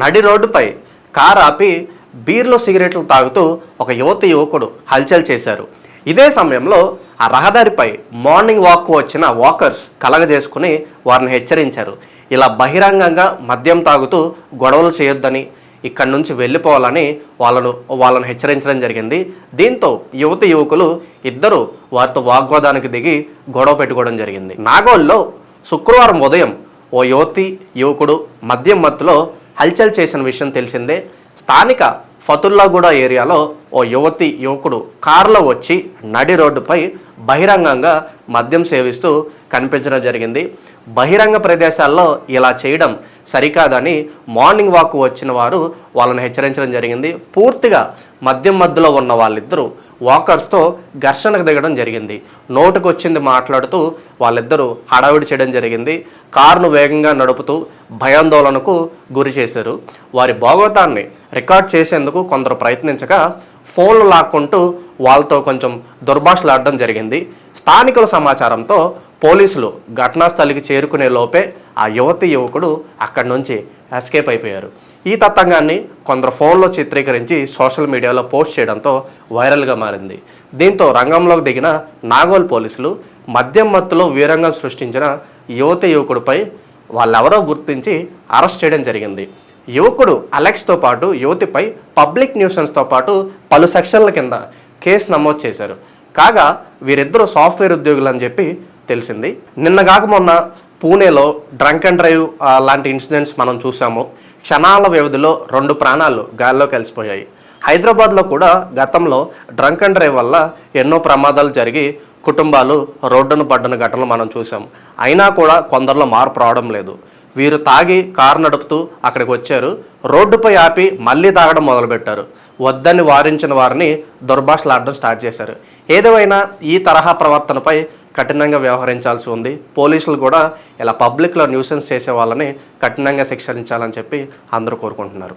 నడి రోడ్డుపై కారు ఆపి బీర్లో సిగరెట్లు తాగుతూ ఒక యువతి యువకుడు హల్చల్ చేశారు. ఇదే సమయంలో ఆ రహదారిపై మార్నింగ్ వాక్ వచ్చిన వాకర్స్ కలగజేసుకుని వారిని హెచ్చరించారు. ఇలా బహిరంగంగా మద్యం తాగుతూ గొడవలు చేయొద్దని ఇక్కడి నుంచి వెళ్ళిపోవాలని వాళ్ళను వాళ్ళను హెచ్చరించడం జరిగింది. దీంతో యువతి యువకులు ఇద్దరు వారితో వాగ్వాదానికి దిగి గొడవ పెట్టుకోవడం జరిగింది. నాగోల్లో శుక్రవారం ఉదయం ఓ యువతి యువకుడు మద్యం మత్తులో హల్చల్ చేసిన విషయం తెలిసిందే. స్థానిక ఫతుల్లాగూడ ఏరియాలో ఓ యువతి యువకుడు కారులో వచ్చి నడి రోడ్డుపై బహిరంగంగా మద్యం సేవిస్తూ కనిపించడం జరిగింది. బహిరంగ ప్రదేశాల్లో ఇలా చేయడం సరికాదని మార్నింగ్ వాక్ వచ్చిన వారు వాళ్ళని హెచ్చరించడం జరిగింది. పూర్తిగా మద్యం మధ్యలో ఉన్న వాళ్ళిద్దరూ వాకర్స్తో ఘర్షణకు దిగడం జరిగింది. నోటుకొచ్చింది మాట్లాడుతూ వాళ్ళిద్దరూ హడావిడి చేయడం జరిగింది. కారును వేగంగా నడుపుతూ భయాందోళనకు గురి చేశారు. వారి భాగవతాన్ని రికార్డ్ చేసేందుకు కొందరు ప్రయత్నించగా ఫోన్లు లాక్కుంటూ వాళ్ళతో కొంచెం దుర్భాషలాడడం జరిగింది. స్థానికుల సమాచారంతో పోలీసులు ఘటనా స్థలికి చేరుకునే లోపే ఆ యువతి యువకుడు అక్కడి నుంచి ఎస్కేప్ అయిపోయారు. ఈ తత్తంగాన్ని కొందరు ఫోన్లో చిత్రీకరించి సోషల్ మీడియాలో పోస్ట్ చేయడంతో వైరల్గా మారింది. దీంతో రంగంలోకి దిగిన నాగోల్ పోలీసులు మద్యం మత్తులో వీరంగం సృష్టించిన యువతి యువకుడిపై వాళ్ళెవరో గుర్తించి అరెస్ట్ చేయడం జరిగింది. యువకుడు అలెక్స్తో పాటు యువతిపై పబ్లిక్ న్యూసెన్స్తో పాటు పలు సెక్షన్ల కింద కేసు నమోదు చేశారు. కాగా వీరిద్దరూ సాఫ్ట్వేర్ ఉద్యోగులు అని చెప్పి తెలిసింది. నిన్న కాక మొన్న పూణేలో డ్రంక్ అండ్ డ్రైవ్ లాంటి ఇన్సిడెంట్స్ మనం చూసాము. క్షణాల వ్యవధిలో రెండు ప్రాణాలు గాల్లో కలిసిపోయాయి. హైదరాబాద్లో కూడా గతంలో డ్రంక్ అండ్ డ్రైవ్ వల్ల ఎన్నో ప్రమాదాలు జరిగి కుటుంబాలు రోడ్డును పడ్డన ఘటనలు మనం చూసాం అయినా కూడా కొందరిలో మార్పు రావడం లేదు. వీరు తాగి కారు నడుపుతూ అక్కడికి వచ్చారు. రోడ్డుపై ఆపి మళ్ళీ తాగడం మొదలుపెట్టారు. వద్దని వారించిన వారిని దుర్భాషలాడడం స్టార్ట్ చేశారు. ఏదేమైనా ఈ తరహా ప్రవర్తనపై కఠినంగా వ్యవహరించాల్సి ఉంది. పోలీసులు కూడా ఇలా పబ్లిక్లో న్యూసెన్స్ చేసే వాళ్ళని కఠినంగా శిక్షించాలని చెప్పి అందరూ కోరుకుంటున్నారు.